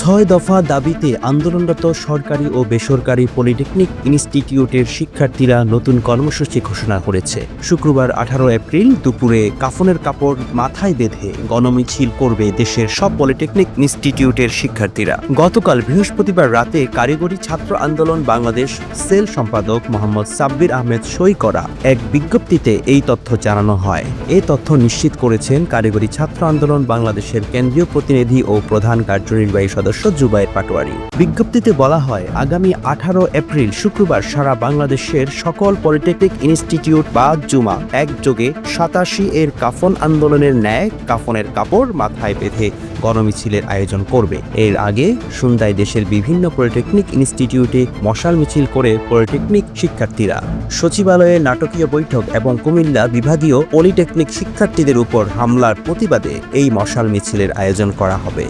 ছয় দফা দাবিতে আন্দোলনরত সরকারি ও বেসরকারি পলিটেকনিক ইনস্টিটিউটের শিক্ষার্থীরা নতুন কর্মসূচি ঘোষণা করেছে। শুক্রবার আঠারো এপ্রিল দুপুরে কাফনের কাপড় মাথায় বেঁধে গণমিছিল করবে দেশের সব পলিটেকনিক ইনস্টিটিউটের শিক্ষার্থীরা। গতকাল বৃহস্পতিবার রাতে কারিগরি ছাত্র আন্দোলন বাংলাদেশ সেল সম্পাদক মোহাম্মদ সাব্বির আহমেদ সই করা এক বিজ্ঞপ্তিতে এই তথ্য জানানো হয়। এ তথ্য নিশ্চিত করেছেন কারিগরি ছাত্র আন্দোলন বাংলাদেশের কেন্দ্রীয় প্রতিনিধি ও প্রধান কার্যনির্বাহী সদস্য জুবাইর পাটোয়ারি। বিজ্ঞপ্তিতে বলা হয়, আগামী আঠারো এপ্রিল শুক্রবার সারা বাংলাদেশের সকল পলিটেকনিক ইনস্টিটিউট বা জুমা একযোগে সাতাশি এর কাফন আন্দোলনের ন্যায় কাফনের কাপড় মাথায় বেঁধে গণমিছিলের আয়োজন করবে। এর আগে সন্ধ্যায় দেশের বিভিন্ন পলিটেকনিক ইনস্টিটিউটে মশাল মিছিল করে পলিটেকনিক শিক্ষার্থীরা। সচিবালয়ে নাটকীয় বৈঠক এবং কুমিল্লা বিভাগীয় পলিটেকনিক শিক্ষার্থীদের উপর হামলার প্রতিবাদে এই মশাল মিছিলের আয়োজন করা হবে।